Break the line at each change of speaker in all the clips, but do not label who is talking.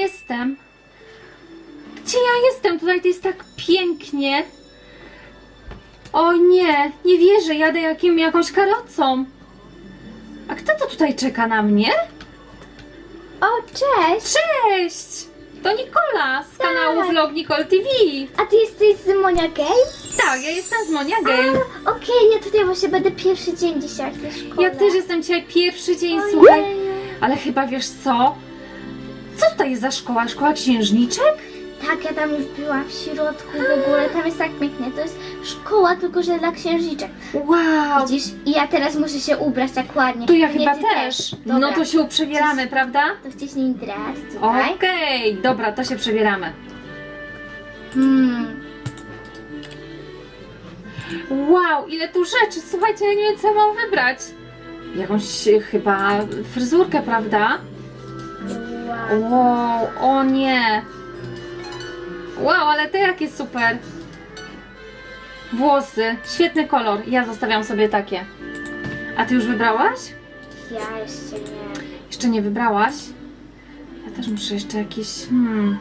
jestem? Gdzie ja jestem? Tutaj to jest tak pięknie. O nie, nie wierzę, jadę jakim, jakąś karocą. A kto to tutaj czeka na mnie?
O, cześć!
Cześć! To Nikola z kanału
Tak.
Vlog Nicole TV.
A ty jesteś z Monia Gay?
Tak, ja jestem z Monia Gay.
A, Okej, ja tutaj właśnie będę pierwszy dzień dzisiaj w tej szkole.
Ja też jestem dzisiaj pierwszy dzień,
Ojej.
słuchaj. Ale chyba wiesz co? Co tutaj jest za szkoła? Szkoła księżniczek?
Tak, ja tam już byłam w środku w ogóle, tam jest tak pięknie. To jest szkoła, tylko że dla księżniczek.
Wow!
Widzisz? I ja teraz muszę się ubrać tak ładnie.
To ja chyba
ty
też.
Dobra.
No to się uprzewieramy, prawda?
To dres tutaj.
Okej, dobra, to się przebieramy.
Hmm.
Wow, ile tu rzeczy! Słuchajcie, ja nie wiem, co mam wybrać. Jakąś e, chyba fryzurkę, prawda?
Wow.
O nie! Wow, ale te jakie super! Włosy, świetny kolor. Ja zostawiam sobie takie. A ty już wybrałaś?
Ja jeszcze nie.
Jeszcze nie wybrałaś? Ja też muszę jeszcze jakieś. Hmm.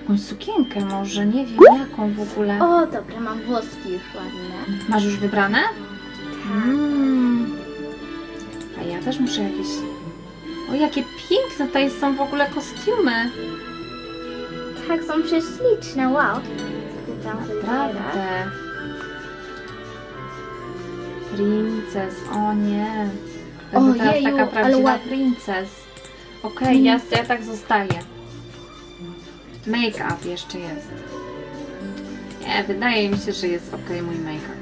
Jakąś sukienkę może, nie wiem jaką w ogóle.
O, dobra, mam włoski już ładne.
Masz już wybrane?
Tak.
Mm. A ja też muszę jakieś. O, jakie piękne tutaj są w ogóle kostiumy.
Tak, są prześliczne, wow. Tam
Naprawdę. Princes, o nie. Będę teraz
Ojeju,
taka
ale
prawdziwa
ładnie.
princes. Okej, ja, ja tak zostaję. Make-up jeszcze jest. Nie, wydaje mi się, że jest ok mój make-up.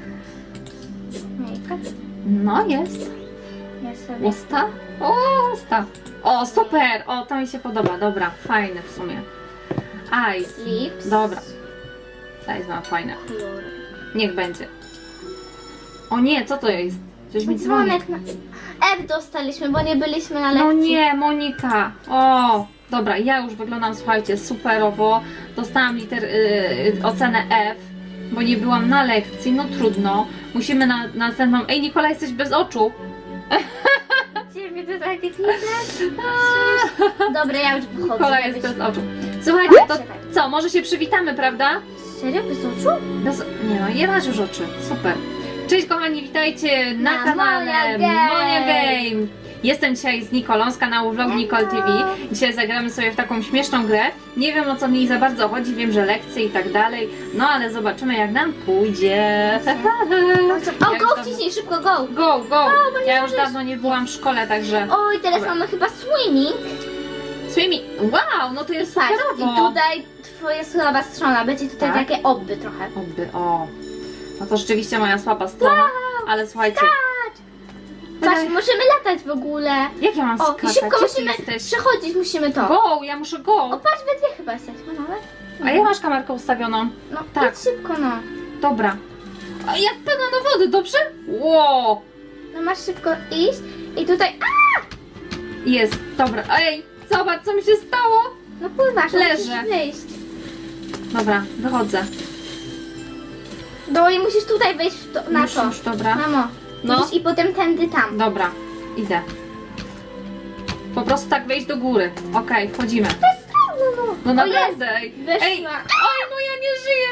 Make-up.
No, jest.
Ja sobie...
Usta? O, usta. O, super! O, to mi się podoba. Dobra, fajne w sumie. Eyes.
Lips.
Dobra. Eyes ma fajne.
Kolor.
Niech będzie. O nie, co to jest? Coś mi dzwoni.
Dzwonek na... F dostaliśmy, bo nie byliśmy na lekcji.
No nie, Monika. O, dobra, ja już wyglądam, słuchajcie, superowo. Dostałam liter, y, ocenę F, bo nie byłam na lekcji. No trudno. Musimy na, na następną. Ej, Nikola, jesteś bez oczu.
Ciebie to tak widać. Dobra, ja już wychodzę.
Nikola
ja
jest bez oczu. Słuchajcie, to co, może się przywitamy, prawda?
Serio? Bez oczu?
Bez... Nie no, nie masz już oczy. Super. Cześć kochani, witajcie na,
Na
kanale
Monia Game.
Monia Game. Jestem dzisiaj z Nikolą z kanału Vlog Nicole. TV. Dzisiaj zagramy sobie w taką śmieszną grę. Nie wiem o co w niej za bardzo chodzi, wiem, że lekcje i tak dalej. No ale zobaczymy jak nam pójdzie.
O, go wciśnij, szybko go.
Go, go!
bo nie
Ja już
możesz.
dawno nie byłam w szkole, także...
Oj, teraz
Dobra.
mamy chyba swimming.
Swimming! Wow, no to jest superowo!
i tutaj twoja słaba strona, będzie tutaj
Tak?
takie obby trochę.
Oby, o. No to rzeczywiście moja słaba strona, ale słuchajcie... Daj.
możemy latać w ogóle.
Jak ja mam
O,
skakać?
i szybko
Gdzie ty
musimy
jesteś?
przechodzić, musimy to.
Go, ja muszę
O,
go.
patrz, we dwie chyba jesteśmy nawet.
A ja masz kamerkę ustawioną.
No,
Tak.
tak. szybko, no.
Dobra. A ja wpadłam do wody, dobrze? Ło!
No masz szybko iść i tutaj, a,
Jest, dobra. Ej, zobacz co mi się stało.
no pływasz,
Leżę.
musisz wyjść.
Dobra, wychodzę.
No i musisz tutaj wejść w to, na
już,
to.
już, dobra.
Mamo,
No.
i potem tędy tam.
Dobra, idę. Po prostu tak wejść do góry. Okej, wchodzimy.
No, no.
No naprawdę. Ej,
Weszła.
oj, no ja nie żyję.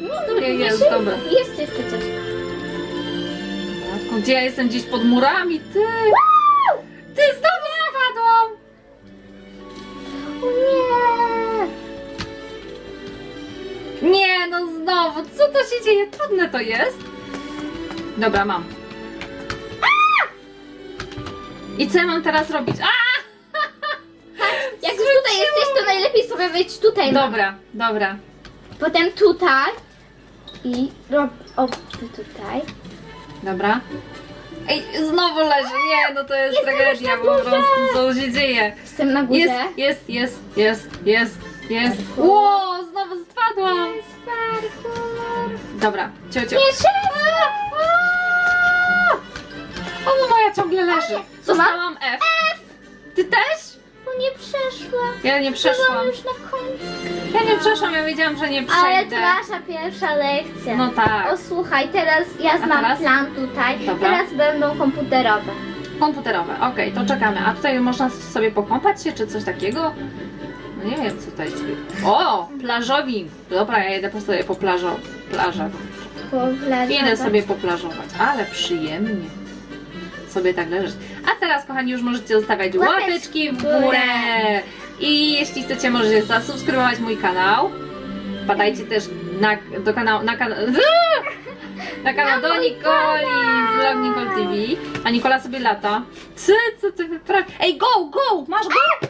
Nie, no,
Nie, jest,
żyje.
dobra.
Jest jeszcze coś.
Matko, Gdzie ja jestem? Gdzieś pod murami? Ty! Ty znowu spadłam!
O nie.
Nie, no znowu, co to się dzieje? Trudne to jest. Dobra, mam. I co ja mam teraz robić? A!
Jak już tutaj jesteś, to najlepiej sobie wejść tutaj. mamo.
Dobra, dobra.
Potem tutaj. I rob obby tutaj.
Dobra. Ej, znowu leży. Nie, no to jest
Jestem
tragedia
już
po
górze.
prostu. Co się dzieje?
Jestem na górze.
Jest, jest, jest, jest, jest, jest. Ło, znowu spadłam.
Parkour.
Dobra, ciocio.
Nie trzeba!
O, no moja ciągle leży. Zostałam F. Ty też?
Bo nie przeszła.
Ja nie przeszłam.
Byłam już na końcu.
Ja nie przeszłam, ja wiedziałam, że nie
Ale
przejdę.
to nasza pierwsza lekcja.
No tak.
O słuchaj, teraz ja znam
teraz?
plan tutaj.
Dobra.
Teraz będą komputerowe.
Komputerowe, okej, to czekamy. A tutaj można sobie pokąpać się, czy coś takiego? No nie wiem, co tutaj sobie... O, plażowi! Dobra, ja jedę po sobie po plażo... plażach. Idę sobie poplażować, ale przyjemnie sobie tak leżeć. A teraz, kochani, już możecie zostawiać
Łapeczki
łapeczki
w
w
górę.
górę. I jeśli chcecie, możecie zasubskrybować mój kanał. Wpadajcie też na, do kanału, na kanał, na kanał do Nikoli, vlog Nicole TV. A Nikola sobie lata. Co, co ty wyprawiasz? Ej, go, go! Masz go!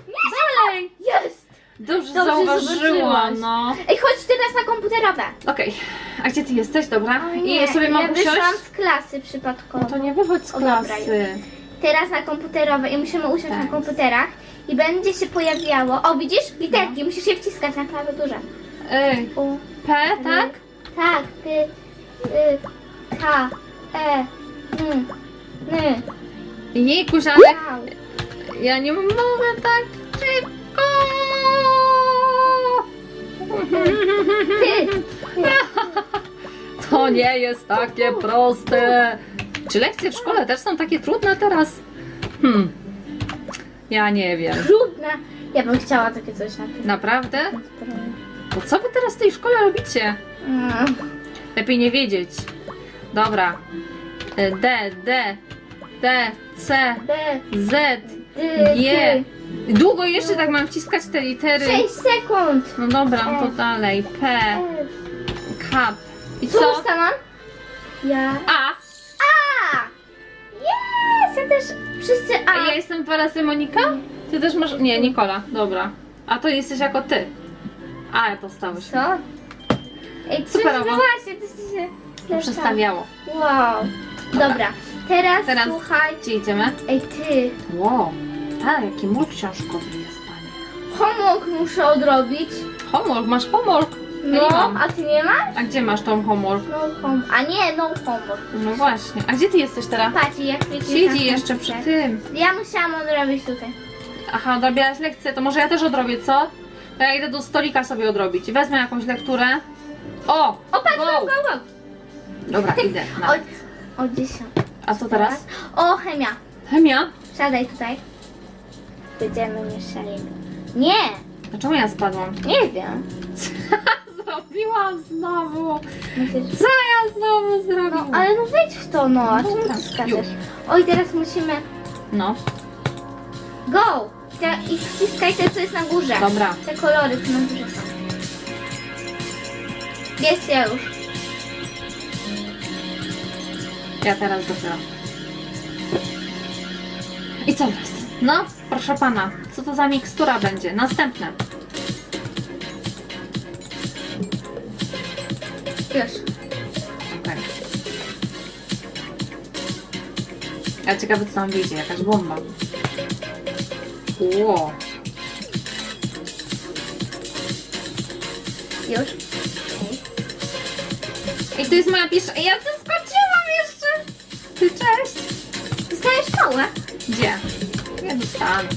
Dalej!
Jest!
Dobrze,
Dobrze
zauważyłam,
zobaczyłaś.
no.
Ej, chodź teraz na komputerowe.
Okej, a gdzie ty jesteś, dobra? I sobie mam
ja
usiąść?
wyszłam z klasy przypadkowo.
No to nie wychodź z
O, dobra,
klasy.
Teraz na komputerowe i musimy usiąść
Tak.
na komputerach i będzie się pojawiało. O, widzisz? Literki, musisz je wciskać na klawiaturze.
Ej,
U,
P, tak?
Tak, ty, y, K, E, N, N,
Jejkuś, ale
K.
ja nie mogę tak szybko.
Ty,
To nie jest takie proste. Czy lekcje w szkole też są takie trudne teraz? Hmm. Ja nie wiem.
trudne. Ja bym chciała takie coś na tym.
Naprawdę? To co wy teraz w tej szkole robicie?
Mm.
Lepiej nie wiedzieć. Dobra. E, D, D, D, C,
B,
Z,
Y,
G. Długo jeszcze tak mam wciskać te litery.
6 sekund.
No dobra, no to dalej. P, K. I
Co
co?
dostałam? Ja.
A!
Wszyscy A.
A ja jestem dwa razy Monika? Ty też masz. Nie, Nikola, dobra. A to jesteś jako ty. A, ja dostałeś.
Co? Ej,
Superowo.
coś- no właśnie, to się
To przestawiało.
Wow. Dobra, teraz,
Teraz-
słuchaj.
Gdzie idziemy?
Ej, ty.
Wow. A, jaki mur książkowy jest, panie.
Homework muszę odrobić.
Homework, masz homework.
No,
mam.
a ty nie masz?
A gdzie masz tą homework?
No home. A nie, no homework.
No właśnie. A gdzie ty jesteś teraz?
Patrz, jak wiecie.
Siedzi jeszcze przy tym.
Ja musiałam odrobić tutaj.
Aha, odrabiałaś lekcję, to może ja też odrobię, co? To ja idę do stolika sobie odrobić. Wezmę jakąś lekturę. O!
O, patrz,
Go!
go, go.
Dobra, idę. Na.
Od 10.
A co teraz?
O, chemia.
Chemia?
Siadaj tutaj. Będziemy mieszali. Nie,
Dlaczego ja spadłam?
nie wiem.
Zrobiłam znowu. Co ja znowu
no,
zrobiłam?
ale no wejdź w to, no. A czemu ty skaczesz? Oj, teraz musimy...
No,
Go! I wciskaj te, co jest na górze.
dobra.
Te kolory, co na górze są. Jest ja już.
Ja teraz dopiero. I co teraz? No, proszę pana, co to za mikstura będzie? Następne.
Już.
Okej. Ja ciekawe co tam wyjdzie, jakaś bomba. Ło.
Już.
I to jest moja pierwsza... Ja zaskoczyłam jeszcze! Ty cześć!
Dostajesz szkołę.
Gdzie? Nie dostanę.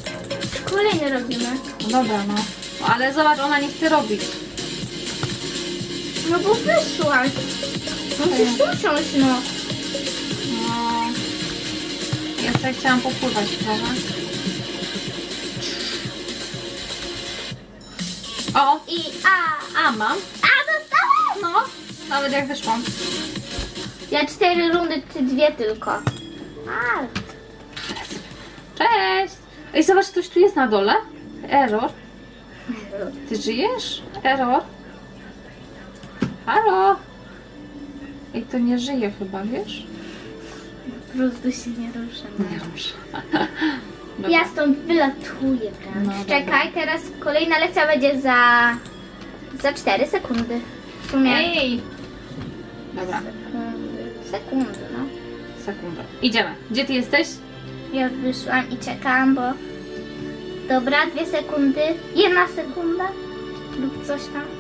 Kolejny robimy.
No dobra. No, Ale zobacz, ona nie chce robić.
No bo wyszłaś. Musisz usiąść, no.
No. Ja sobie chciałam popływać trochę. O,
I A.
a mam.
A, dostałam!
No, nawet jak wyszłam.
Ja cztery rundy, ty dwie tylko. A,
Cześć! Ej, zobacz, ktoś tu jest na dole. Error. Ty żyjesz? Error. Halo? Ej, to nie żyje chyba, wiesz?
po prostu się nie ruszę.
Nie rusz.
Ja stąd wylatuję wręcz.
No, dobra.
Czekaj, teraz kolejna lekcja będzie za... za 4 sekundy. W sumie...
Ej! Dobra,
Sekundy, sekundy, no.
sekundę. Idziemy. Gdzie ty jesteś?
Ja wyszłam i czekam, bo... Dobra, dwie sekundy. Jedna sekunda. Lub coś tam.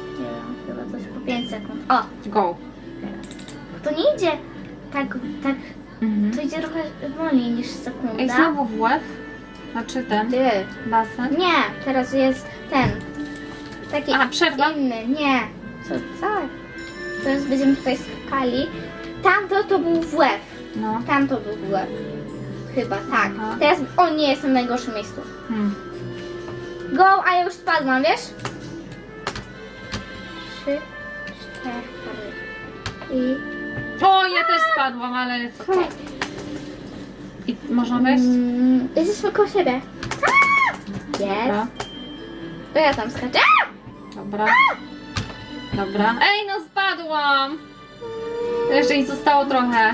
5 sekund. O,
Go.
to nie idzie tak, tak,
Mhm.
to idzie trochę wolniej niż sekunda.
Ej, znowu w łeb? Znaczy ten
Ty.
basen?
Nie, teraz jest ten. Taki
A, przerwa?
inny, nie. Co, co? Teraz będziemy tutaj skakali. Tamto to był WF.
No.
Tamto był WF. chyba, tak.
Aha.
Teraz, o nie, jestem w najgorszym miejscu.
Hmm.
Go, a ja już spadłam, wiesz? Trzy, cztery. I...
O, ja też spadłam, ale... I można wejść?
Mm, jesteśmy koło siebie. Jest. To ja tam skaczę.
Dobra. Dobra. Ej, no spadłam! Jeszcze mi zostało trochę.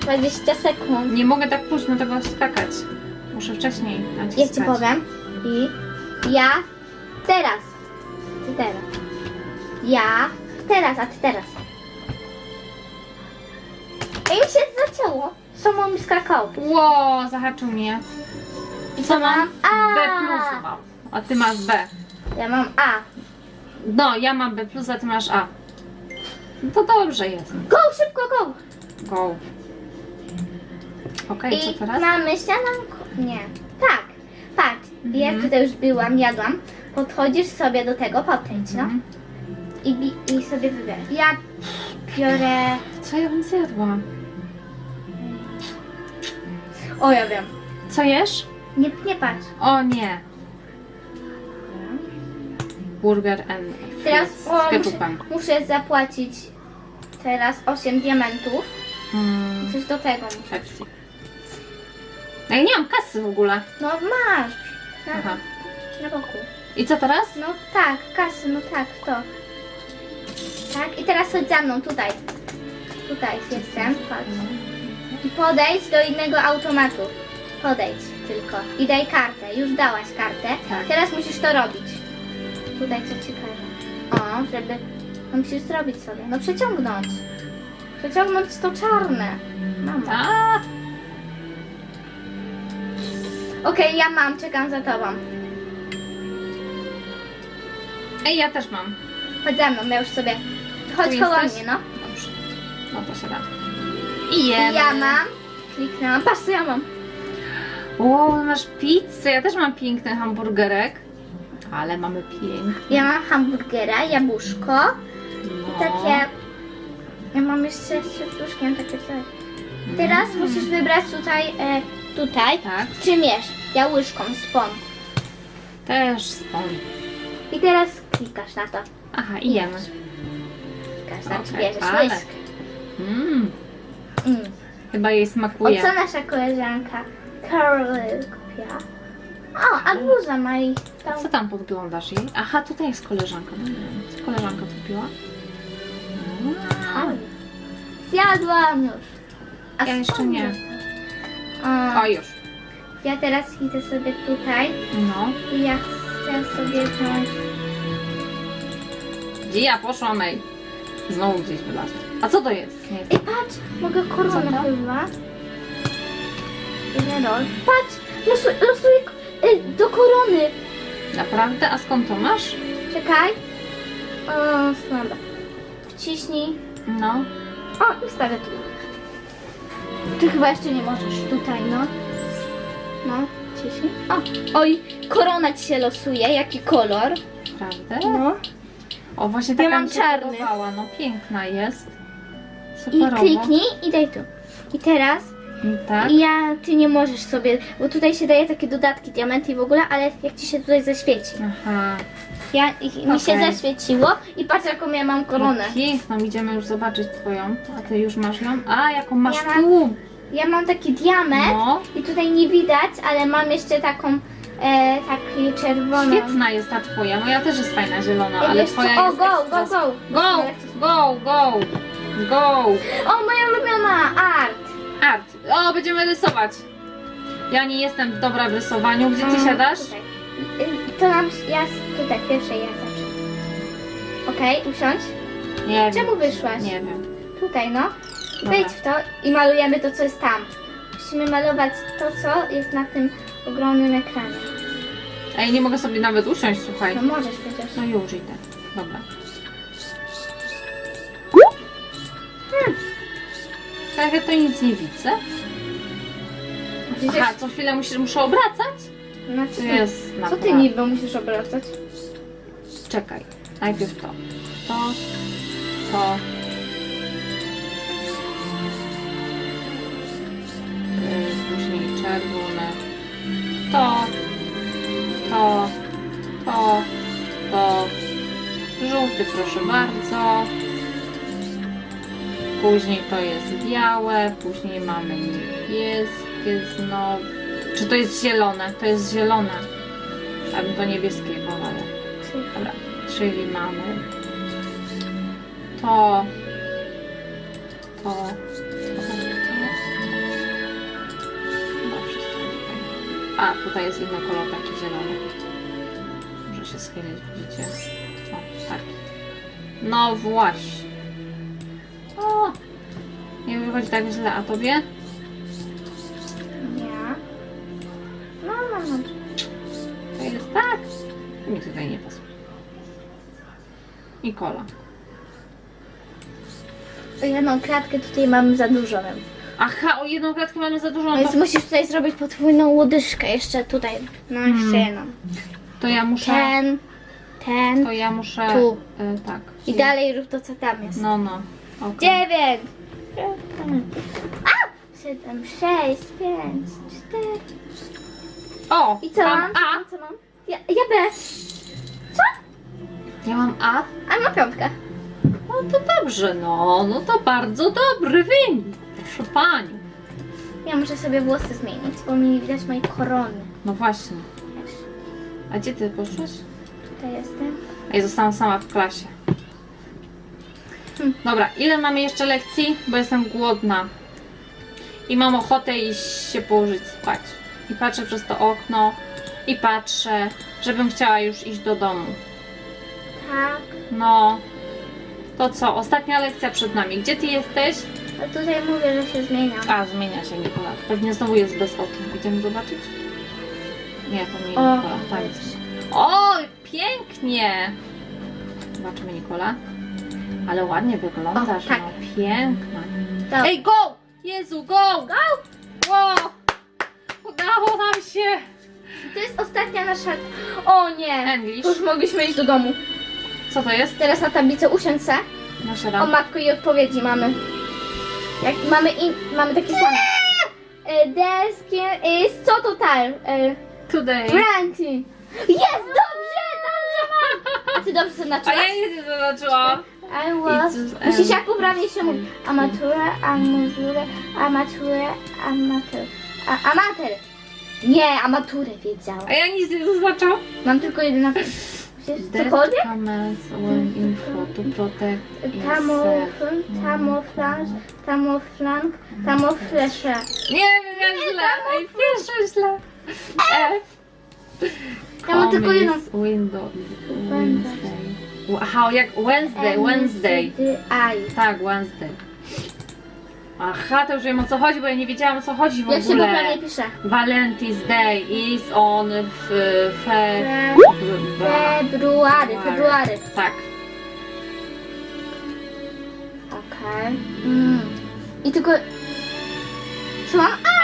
20 sekund.
Nie mogę tak późno tego skakać. Muszę wcześniej
Ja
naciskać.
ci powiem. I ja teraz. Teraz. Ja teraz, a ty teraz. I mi się zacięło. Samo mi skakało.
Ło, zahaczył mnie. I co mam?
A.
B plus mam. A ty masz B.
Ja mam A.
No, ja mam B plus, a ty masz A. No to dobrze jest.
Go, szybko, go.
Go. Okej, co
I
teraz?
mamy. Nie. Tak. Patrz. Ja
Mhm.
tutaj już byłam, jadłam. Podchodzisz sobie do tego, podkręć, no.
Mhm.
I, bi- I sobie wybierasz. Ja biorę...
Co ja bym zjadła?
O, ja wiem.
Co jesz?
Nie, nie patrz.
O nie. Burger and
Teraz o,
z
muszę,
ketchupem.
muszę zapłacić teraz 8 diamentów.
Mm,
Coś do tego muszę.
Pepsi. Ja nie mam kasy w ogóle.
No masz. Na,
Aha.
na boku.
I co teraz?
No tak, kasy, no tak, to. Tak, i teraz chodź za mną, tutaj. Tutaj jestem, patrz. I podejdź do innego automatu. Podejdź tylko. I daj kartę. Już dałaś kartę.
Tak.
Teraz musisz to robić. Tutaj co ci każę. O, żeby... No musisz zrobić sobie. No przeciągnąć. Przeciągnąć to czarne. Mama. Okej, ja mam, czekam za tobą.
Ej, ja też mam.
Chodź za mną, ja już sobie... Chodź
Tu
koło
jesteś?
mnie, no.
Dobrze. No to się da. I jemy.
ja mam. Kliknęłam. Patrz co ja mam.
Wow, masz pizzę. Ja też mam piękny hamburgerek. Ale mamy piękny.
Ja mam hamburgera, jabłuszko.
No.
Takie... Ja mam jeszcze z serduszkiem takie coś. Teraz
Mm.
musisz wybrać tutaj, e, tutaj.
Tak,
Czym jesz? Ja łyżką, spon.
też spon.
I teraz klikasz na to.
Aha, i jemy.
Klikasz, znaczy
Okej,
bierzesz
ale.
łyżkę.
Mmm,
Mm.
chyba jej
O
smakuje.
co nasza koleżanka Carol kupiła? O, a bluza ma i tam.
Co tam podglądasz jej? Aha, tutaj jest koleżanka. No nie wiem, co koleżanka kupiła?
Fajnie. Zjadłam już. A
Ja jeszcze
skąd
nie.
O,
O, już.
ja teraz idę sobie tutaj
No.
i ja chcę sobie wziąć.
Gdzie ja poszłam, ej? Znowu gdzieś wylazła. A co to jest? Nie
Ej, patrz, mogę
Co
koronę
to?
chyba. Jeden rol. Patrz, losuj, losuję ko- y, do korony.
Naprawdę? A skąd to masz?
Czekaj. O, słaba. Wciśnij.
No.
O, ustawię tu. Ty chyba jeszcze nie możesz. Tutaj, no. No, wciśnij. O, oj, korona ci się losuje. Jaki kolor?
Prawda?
No.
O, właśnie
Ja
taka
mam
mi się
czarny.
podobała. No piękna jest.
I
Superowo.
kliknij i daj tu. I teraz
Tak?
ja, ty nie możesz sobie, bo tutaj się daje takie dodatki, diamenty i w ogóle, ale jak ci się tutaj zaświeci.
Aha.
Ja, i, mi się
Okej.
zaświeciło i patrz jaką ja mam koronę.
No, piękną. Idziemy już zobaczyć twoją. A ty już masz ją? A, jaką masz
Ja mam-
tu?
Ja mam taki diament
No.
i tutaj nie widać, ale mam jeszcze taką, e, taki czerwoną.
Świetna jest ta twoja. Moja też jest fajna zielona, ale
co?
twoja
O,
jest
go,
ekstra.
go, go.
Go, go, go, go.
O, moja ulubiona art.
Art. O, będziemy rysować. Ja nie jestem dobra w rysowaniu. Gdzie ty
Mm,
siadasz?
Tutaj. Y, To nam, ja s- tutaj, pierwsze ja zawsze. Okej, usiądź.
Nie wiem.
Czemu wyszłaś?
Nie wiem.
Tutaj, no.
Dobra.
Wejdź w to i malujemy to, co jest tam. Musimy malować to, co jest na tym ogromnym ekranie.
Ej, nie mogę sobie nawet usiąść, słuchaj.
No możesz przecież.
No już idę. Dobra. Hmm. Tak, ja to nic nie widzę.
Przecież...
Aha, co chwilę musisz, muszę obracać?
Znaczy, no, co,
jest
ty, co ty niby musisz obracać?
Czekaj, najpierw to. To, to. Y, później czerwony. Proszę bardzo. Później to jest białe, później mamy niebieskie znowu. Czy to jest zielone? To jest zielone. Ja bym to niebieskie wolała. Dobra, czyli mamy to, to, to. A, tutaj jest inny kolor, taki zielony. Muszę się schylić, widzicie? O, tak. No właśnie. O! Nie wychodzi tak źle, a tobie?
Ja. No, no, no.
To jest tak. Mi tutaj nie pasuje. I kola.
Jedną kratkę tutaj mam za dużo.
Aha, o jedną kratkę mamy za dużo, no
więc
to,
musisz tutaj zrobić podwójną łodyżkę jeszcze tutaj. No jeszcze
Hmm.
jedną.
to ja muszę.
Ten, ten
To ja muszę.
Tu.
e, tak.
i dalej rób to co tam jest.
No, no. okej.
Dziewięć. A! Siedem, sześć, pięć, cztery.
O!
I co
mam
mam?
A.
Co mam? Ja, ja B. Co?
Ja mam A.
A ma piątkę.
No to dobrze, no. No to bardzo dobry wynik. Proszę pani.
Ja muszę sobie włosy zmienić, bo mi nie widać mojej korony.
No właśnie.
Wiesz,
A gdzie ty poszłaś?
Tutaj jestem.
A ja zostałam sama w klasie.
Hmm.
Dobra, ile mamy jeszcze lekcji? Bo jestem głodna. I mam ochotę iść się położyć spać. I patrzę przez to okno. I patrzę, żebym chciała już iść do domu.
Tak.
No. To co? Ostatnia lekcja przed nami. Gdzie ty jesteś?
A tutaj mówię, że się zmieniam.
A, zmienia się Nikola. Pewnie znowu jest bez oczu. Idziemy zobaczyć? Nie, to nie
O,
Nikola. Tam jest. O, pięknie! Zobaczymy Nikola. Ale ładnie wyglądasz,
O, tak.
no piękna. Ej, go! Jezu, go! Go! Wow! Udało nam się!
To jest ostatnia nasza... O nie!
English.
Już mogliśmy iść do domu.
Co to jest?
Teraz na tablicę usiądź se.
Nasze
O matko i odpowiedzi mamy. Jak mamy in, mamy takie same. E, Deski is co tutaj? E,
Today.
Branty. Jest! Dobrze! A ty dobrze
A
zaznaczyłaś?
ja nic nie zobaczyłam.
I was... Musisz jak poprawnie się mówi. Amatura, amaturę, amaturę, amator. A, amator! Nie, amaturę wiedziałam.
A ja nic nie zaznaczam.
Mam tylko jeden napis. Wiesz, cokolwiek?
comments when info to protect
Tamoflun, tamoflanż, tamoflank, tamoflesze.
Nie wiem, jak źle. Ej, pierwsze źle. F.
Ja mam tylko jedną.
Window. Wednesday. Aha, jak Wednesday, Wednesday.
I.
Tak, Wednesday. Aha, to już wiem o co chodzi, bo ja nie wiedziałam o co chodzi w
Jak się
ogóle.
poprawnie pisze?
Valentine's Day is on w fe...
Fe- February, february.
Tak.
Okej. Mm. I tylko... Co mam?
A,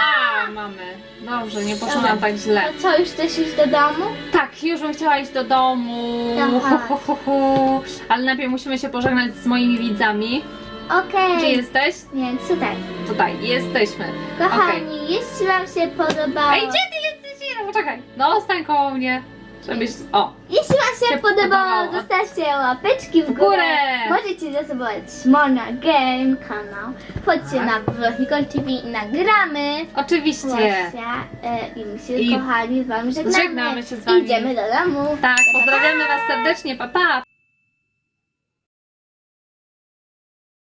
mamy. Dobrze, nie poszło nam tak źle.
A co, już chcesz iść do domu?
Tak, już bym chciała iść do domu.
Aha.
Hu, hu, hu, hu. Ale najpierw musimy się pożegnać z moimi widzami.
Okej.
Gdzie jesteś?
Więc tutaj.
Tutaj, jesteśmy.
Kochani, jeśli wam się podobało...
Ej, gdzie ty jesteś? No, poczekaj. No, stań koło mnie. Żebyś... O,
Jeśli wam się
się
podobało,
podobało.
zostawcie łapeczki
w
górę.
górę.
Możecie zasobać Mona Game kanał. Chodźcie
Tak.
na Nicole TV i nagramy.
Oczywiście.
Właśnie. E, I my się
I
kochani z wami żegnamy.
żegnamy się z wami.
Idziemy do domu.
Tak,
Pa, pa, pa.
pozdrawiamy Was serdecznie. Pa, pa.